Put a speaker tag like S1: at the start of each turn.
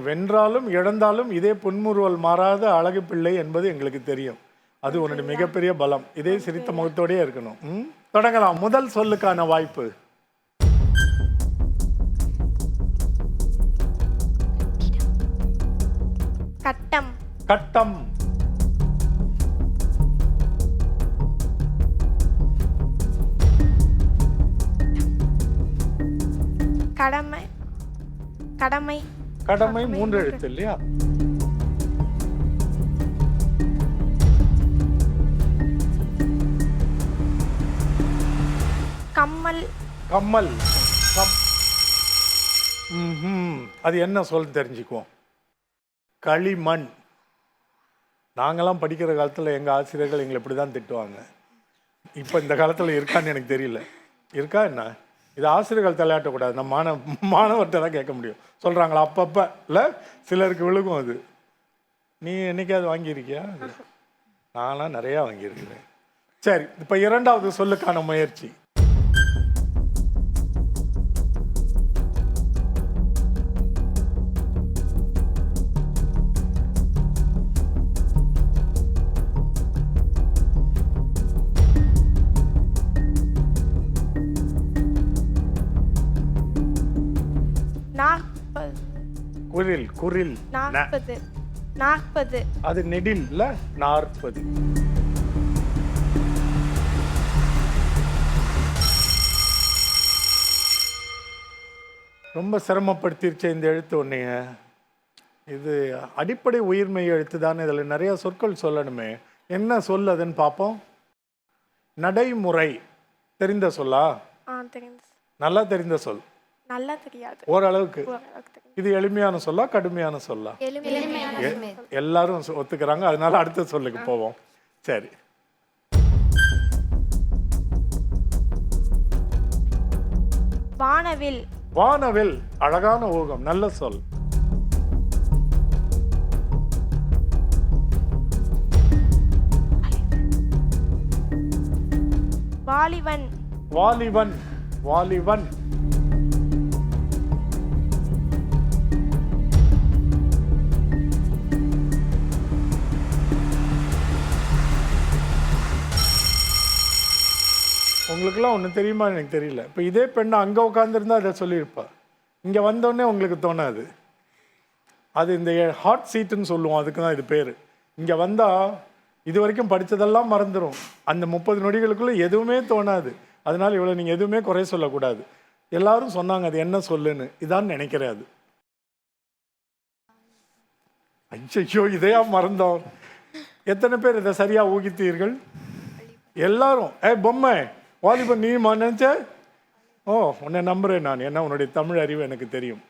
S1: வென்றாலும் இழந்தாலும் இதே புன்முறுவல் மாறாத அழகு பிள்ளை என்பது எங்களுக்கு தெரியும். அது உன்னுடைய மிகப்பெரிய பலம். இதே சிரித்த முகத்தோடயே இருக்கணும்? தொடங்கலாம். முதல் சொல்லுக்கான வாய்ப்பு.
S2: கட்டம்.
S1: கட்டம்.
S2: கடமை. கடமை.
S1: கடமை மூன்று எழுத்து இல்லையா?
S2: கம்மல்.
S1: கம்மல். கம். அது என்ன சொல் தெரிஞ்சுக்குவோம். களிமண். நாங்களாம் படிக்கிற காலத்தில் எங்கள் ஆசிரியர்கள் எங்களை இப்படி தான் திட்டுவாங்க. இப்போ இந்த காலத்தில் இருக்கான்னு எனக்கு தெரியல. இருக்கா என்ன? இது ஆசிரியர்கள் தலையாட்டக்கூடாது. நம்ம மாணவ மாணவர்கிட்ட தான் கேட்க முடியும். சொல்கிறாங்களா அப்பப்போ. இல்லை சிலருக்கு விழுகும் அது. நீ என்னைக்காவது வாங்கியிருக்கியா? நான்லாம் நிறையா வாங்கியிருக்கிறேன். சரி இப்போ இரண்டாவது சொல்லுக்கான முயற்சி.
S2: நாற்பது.
S1: குரில் குரில்.
S2: நாற்பது. நாற்பது.
S1: அது நெடில் இல்ல நாற்பது. ரொம்ப சிரமப்படுத்திருச்ச இந்த எழுத்து ஒன்றைய இது அடிப்படை உயிர்மெய் எழுத்து தானே இதில் நிறைய சொற்கள் சொல்லணுமே. என்ன சொல் அதுன்னு பார்ப்போம். நடைமுறை. தெரிந்த சொல்லா? நல்லா தெரிந்த சொல்.
S2: நல்லா தெரியாது.
S1: ஓரளவுக்கு.
S2: ஓரளவுக்கு தெரியும்
S1: இது எளிமையான சொல்லா கடுமையான சொல்லா? எ- எல்லாரும் சொ- ஒத்துக்கிறாங்க. அதனால அடுத்த சொல்லுக்கு போவோம். சரி.
S2: வானவில்.
S1: வானவில். அழகான ஊகம். நல்ல சொல்.
S2: வாலிபன்
S1: வாலிபன் வாலிபன் உங்களுக்குலாம் ஒன்று தெரியுமா எனக்கு தெரியல. இப்போ இதே பெண்ணை அங்கே உட்காந்துருந்தா அதை சொல்லியிருப்பா. இங்கே வந்தோடனே உங்களுக்கு தோணாது. அது இந்த ஹாட் சீட்டுன்னு சொல்லுவோம் அதுக்கு தான் இது பேர். இங்கே வந்தால் இது வரைக்கும் படித்ததெல்லாம் மறந்துடும் அந்த முப்பது நொடிகளுக்குள்ளே எதுவுமே தோணாது. அதனால் இவ்வளோ நீங்கள் எதுவுமே குறை சொல்லக்கூடாது. எல்லாரும் சொன்னாங்க அது என்ன சொல்லுன்னு. இதான் நினைக்கிறேன் அது. ஐயோ இதையா மறந்தோம். எத்தனை பேர் இதை சரியாக ஊகித்தீர்கள்? எல்லாரும். ஏ பொம்மை. வாலிபன் நீ நினைச்ச ஓ உன்னை நம்புறேன் நான். ஏன்னா உன்னுடைய தமிழ் அறிவு எனக்கு தெரியும்.